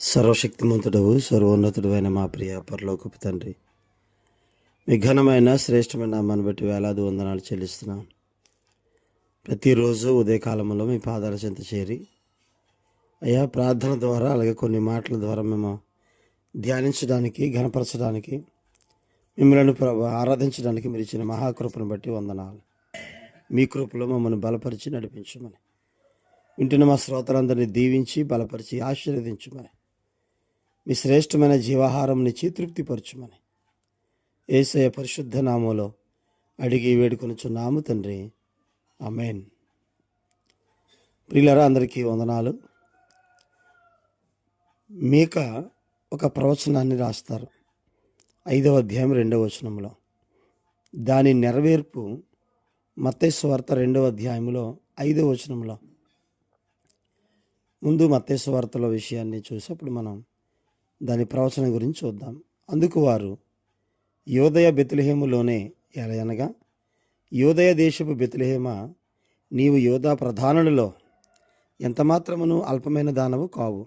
సర్వశక్తిమంతుడవు సర్వోన్నతుడు అయిన మా ప్రియ పరలోకపు తండ్రి. మీ ఘనమైన శ్రేష్టమైన నామాన్ని బట్టి వేలాది వందనాలు చెల్లిస్తున్నాం. ప్రతిరోజు ఉదయకాలంలో మీ పాదాల చెంత చేరి అయ్యా ప్రార్థన ద్వారా అలాగే కొన్ని మాటల ద్వారా మేము ధ్యానించడానికి ఘనపరచడానికి మిమ్మల్ని ఆరాధించడానికి మీరు ఇచ్చిన మహాకృపను బట్టి వందనాలు. మీ కృపలో మమ్మల్ని బలపరిచి నడిపించమని. వింటున్న మా శ్రోతలందరినీ దీవించి బలపరిచి ఆశీర్వదించమని. మీ శ్రేష్టమైన జీవాహారం నుంచి తృప్తిపరచుమని ఏసయ పరిశుద్ధ నామంలో అడిగి వేడుకొనుచున్నాము తండ్రి. అమెన్ ప్రియులరా అందరికీ వందనాలు. మీక ఒక ప్రవచనాన్ని రాస్తారు. ఐదవ అధ్యాయం రెండవ వచనంలో దాని నెరవేర్పు మత్తేశ్వార్త రెండవ అధ్యాయంలో ఐదవ వచనంలో ముందు మత్తేశ్వార్తల విషయాన్ని చూసి అప్పుడు మనం దాని ప్రవచనం గురించి చూద్దాం. అందుకు వారు యోదయ బెతులహేములోనే ఎలయనగా అనగా యోదయ దేశపు బెతులహేమ నీవు యోధా ప్రధానులలో ఎంతమాత్రమును అల్పమైన దానవు కావు.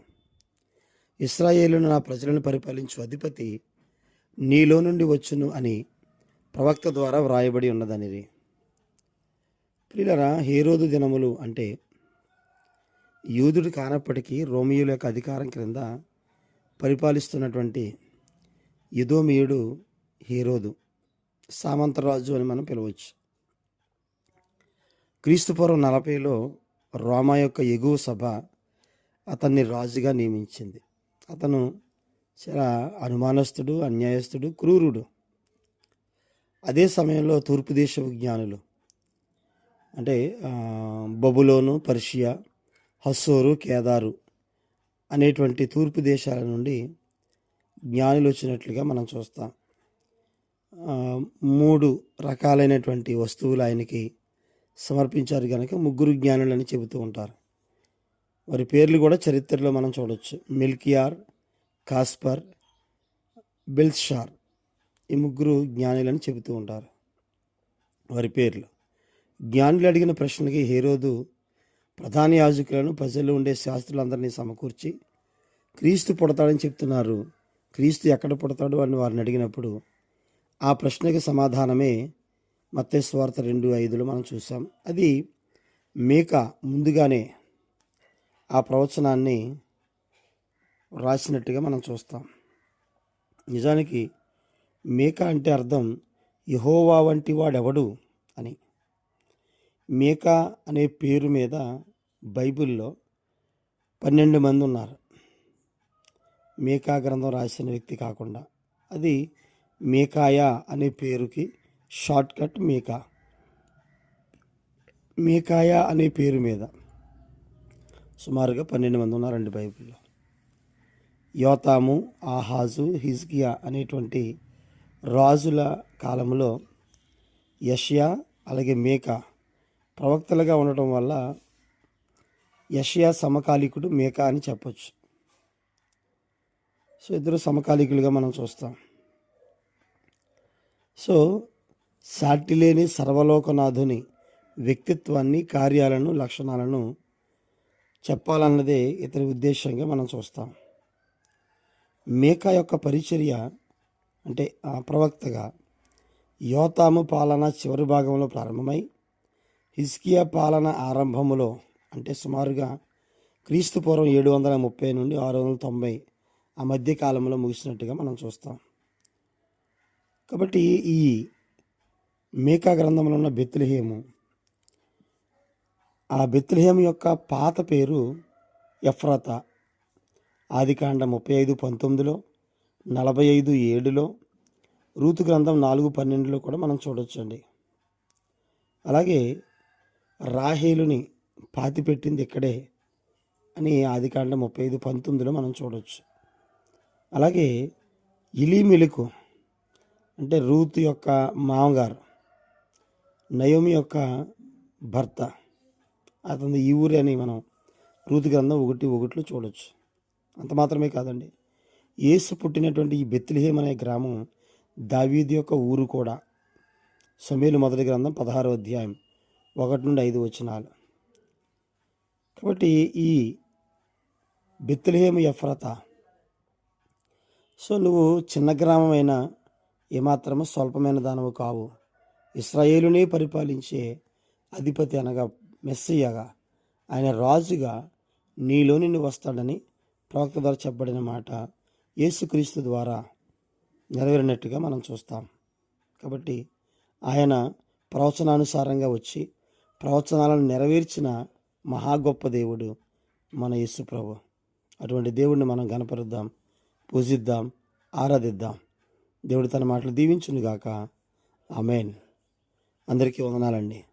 ఇస్రాయేలును నా ప్రజలను పరిపాలించు అధిపతి నీలో నుండి వచ్చును అని ప్రవక్త ద్వారా వ్రాయబడి ఉన్నదనిది ప్రియులరా హేరోదు దినములు అంటే యూదుడు కానప్పటికీ రోమియోల యొక్క అధికారం క్రింద పరిపాలిస్తున్నటువంటి యదోమియుడు హీరోదు సామంతరాజు అని మనం పిలవచ్చు. క్రీస్తుపూర్వం నలభైలో రోమా యొక్క ఎగువ సభ అతన్ని రాజుగా నియమించింది. అతను చాలా అనుమానస్తుడు అన్యాయస్తుడు క్రూరుడు. అదే సమయంలో తూర్పు దేశపు జ్ఞానులు అంటే బబులోను పర్షియా హస్సోరు కేదారు అనేటువంటి తూర్పు దేశాల నుండి జ్ఞానులు వచ్చినట్లుగా మనం చూస్తాం. మూడు రకాలైనటువంటి వస్తువులు ఆయనకి సమర్పించారు కనుక ముగ్గురు జ్ఞానులని చెబుతూ ఉంటారు. వారి పేర్లు కూడా చరిత్రలో మనం చూడవచ్చు మిల్కియార్ కాస్పర్ బెల్షార్ ఈ ముగ్గురు జ్ఞానులని చెబుతూ ఉంటారు. వారి పేర్లు. జ్ఞానులు అడిగిన ప్రశ్నకి హేరోదు ప్రధాన యాజకులను ప్రజల్లో ఉండే శాస్త్రులందరినీ సమకూర్చి క్రీస్తు పుడతాడని చెప్తున్నారు. క్రీస్తు ఎక్కడ పుడతాడు అని వారిని అడిగినప్పుడు ఆ ప్రశ్నకి సమాధానమే మత్తేశ్వార్త రెండు ఐదులో మనం చూసాం. అది మేక ముందుగానే ఆ ప్రవచనాన్ని రాసినట్టుగా మనం చూస్తాం. నిజానికి మేక అంటే అర్థం యహోవా వంటి వాడెవడు? మేకా అనే పేరు మీద బైబిల్లో పన్నెండు మంది ఉన్నారు. మేకా గ్రంథం రాసిన వ్యక్తి కాకుండా. అది మేకాయ అనే పేరుకి షార్ట్ కట్ మేకా. మేకాయ అనే పేరు మీద సుమారుగా పన్నెండు మంది ఉన్నారండి బైబిల్లో. యోతాము ఆహాజు హిజ్కియా అనేటువంటి రాజుల కాలంలో యష్యా అలాగే మేకా ప్రవక్తలుగా ఉండటం వల్ల యషయా సమకాలీకుడు మేకా అని చెప్పొచ్చు. సో ఇద్దరు సమకాలీకులుగా మనం చూస్తాం. సో సాటి లేని సర్వలోకనాథుని వ్యక్తిత్వాన్ని కార్యాలను లక్షణాలను చెప్పాలన్నదే ఇతని ఉద్దేశంగా మనం చూస్తాం. మేకా యొక్క పరిచర్య అంటే ఆ ప్రవక్తగా యోతాము పాలన చివరి భాగంలో ప్రారంభమై హిస్కియా పాలన ఆరంభములో అంటే సుమారుగా క్రీస్తు పూర్వం ఏడు వందల ముప్పై నుండి ఆరు వందల తొంభై ఆ మధ్య కాలంలో ముగిసినట్టుగా మనం చూస్తాం. కాబట్టి ఈ మేకా గ్రంథంలో ఉన్న బెత్లహేము ఆ బెత్లహేము యొక్క పాత పేరు ఎఫ్రత. ఆదికాండ ముప్పై ఐదు పంతొమ్మిదిలో నలభై ఐదు ఏడులో రూతు గ్రంథం నాలుగు పన్నెండులో కూడా మనం చూడొచ్చండి. అలాగే రాహేలుని పాతిపెట్టింది ఇక్కడే అని ఆదికాండ ముప్పై ఐదు పంతొమ్మిదిలో మనం చూడవచ్చు అలాగే ఇలీమిలుకు అంటే రూత్ యొక్క మామగారు నయోమి యొక్క భర్త అతని ఈ ఊరే అని మనం రూతు గ్రంథం ఒకటి ఒకటిలో చూడవచ్చు అంత మాత్రమే కాదండి. యేసు పుట్టినటువంటి ఈ బెత్లిహేమ్ అనే గ్రామం దావీది యొక్క ఊరు కూడా. సమేలు మొదటి గ్రంథం పదహారో అధ్యాయం. ఒకటి నుండి ఐదు వచనాలు. కాబట్టి ఈ బెత్లహేము ఎఫ్రత సో నువ్వు చిన్న గ్రామమైన ఏమాత్రము స్వల్పమైన దానవు కావు. ఇస్రాయేలునే పరిపాలించే అధిపతి అనగా మెస్సయ్యగా ఆయన రాజుగా నీలో నుండి వస్తాడని ప్రవక్త ద్వారా చెప్పబడిన మాట యేసుక్రీస్తు ద్వారా నెరవేరినట్టుగా మనం చూస్తాం. కాబట్టి ఆయన ప్రవచనానుసారంగా వచ్చి ప్రవచనాలను నెరవేర్చిన మహా గొప్ప దేవుడు మన యేసు ప్రభు. అటువంటి దేవుడిని మనం గనపరుద్దాం పూజిద్దాం ఆరాధిద్దాం. దేవుడు తన మాటలు దీవించునుగాక. ఆమెన్. అందరికీ వందనాలండి.